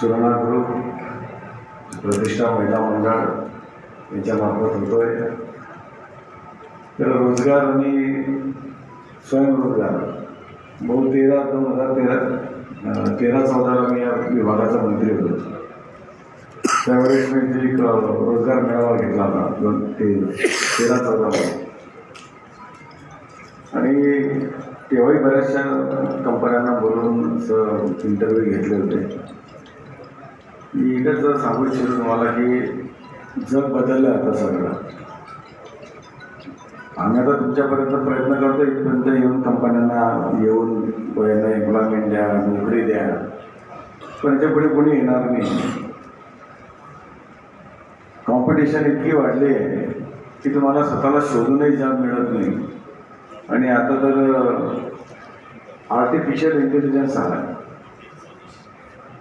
सुरना group प्रतिष्ठा महिला मंडळ याच्यामार्फत होतो आहे तर रोजगार आणि स्वयंरोजगार. बहु तेरा दोन हजार तेरा तेरा चौदाला मी या विभागाचा मंत्री होतो. त्यावेळेस मी जे एक रोजगार मेळावा घेतला होता. दोन ते तेरा चौदा आणि तेव्हाही बऱ्याचशा कंपन्यांना बोलवून इंटरव्ह्यू घेतले होते. मी एकच सांगू इच्छितो तुम्हाला की जग बदललं आता सगळं. आम्ही आता तुमच्यापर्यंत प्रयत्न करतो इथपर्यंत येऊन कंपन्यांना येऊन यांना एम्प्लॉयमेंट द्या नोकरी द्या. पण याच्यापुढे कोणी येणार नाही. कॉम्पिटिशन इतकी वाढली आहे की तुम्हाला स्वतःला शोधूनही जाब मिळत नाही. आणि आता तर आर्टिफिशियल इंटेलिजन्स आला.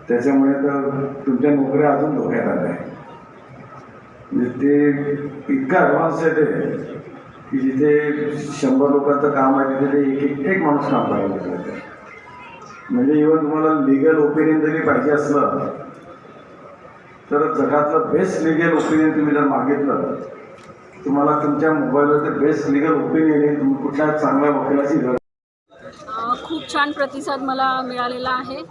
त्याच्यामुळे तर तुमच्या नोकऱ्या अजून धोक्यात आल्या म्हणजे ते इतकं ॲडव्हान्स आहे ते की जिथे शंभर लोकांचं काम आहे तिथे ते एक एक एक माणूस काम करायला लागतं म्हणजे इव्हन तुम्हाला लिगल ओपिनियन जरी पाहिजे असलं तर जगातलं बेस्ट लिगल ओपिनियन तुम्ही जर मागितलं तुम्हाला तुमच्या मोबाईलवर ते बेस्ट लिगल ओपिनियन तुम्ही कुठल्या चांगल्या वकिलाची गरज खूप छान प्रतिसाद मला मिळालेला आहे.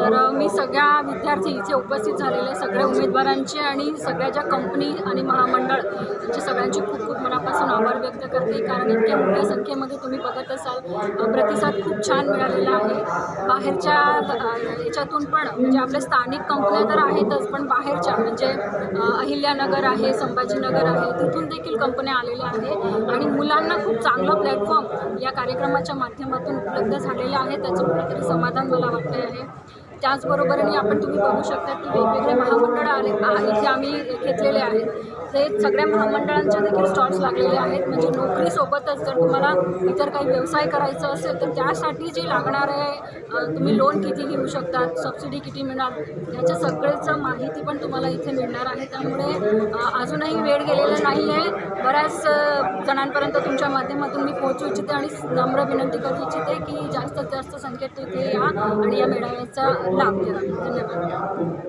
तर मी सगळ्या विद्यार्थी इथे उपस्थित झालेले सगळ्या उमेदवारांचे आणि सगळ्या ज्या कंपनी आणि महामंडळ यांचे सगळ्यांचे खूप खूप मनापासून आभार व्यक्त करते. कारण इतक्या मोठ्या संख्येमध्ये तुम्ही बघत असाल प्रतिसाद खूप छान मिळालेला आहे. बाहेरच्या याच्यातून पण म्हणजे आपल्या स्थानिक कंपन्या तर आहेतच पण बाहेरच्या म्हणजे अहिल्यानगर आहे संभाजीनगर आहे तिथून देखील कंपन्या आलेल्या आहे आणि मुलांना खूप चांगलं प्लॅटफॉर्म या कार्यक्रमाच्या माध्यमातून उपलब्ध झाले झालेलं आहे. त्याचं कुठेतरी समाधान मला वाटते आहे. त्याचबरोबरीने आपण तुम्ही बघू शकता की वेगवेगळे महामंडळ आले इथे आम्ही घेतलेले आहेत. ते सगळ्या महामंडळांचे देखील स्टॉल्स लागलेले आहेत. म्हणजे नोकरीसोबतच जर तुम्हाला इतर काही व्यवसाय करायचं असेल तर त्यासाठी जे लागणार आहे तुम्ही लोन किती घेऊ शकतात सबसिडी किती मिळणार याच्या सगळ्याचं माहिती पण तुम्हाला इथे मिळणार आहे. त्यामुळे अजूनही वेळ गेलेला नाही आहे बऱ्याच जणांपर्यंत तुमच्या माध्यमातून मी पोहोचू इच्छिते आणि नम्र विनंती करू इच्छिते की जास्तीत जास्त संख्येत तिथे या आणि या मेळाव्याचा लाभ घ्या. धन्यवाद.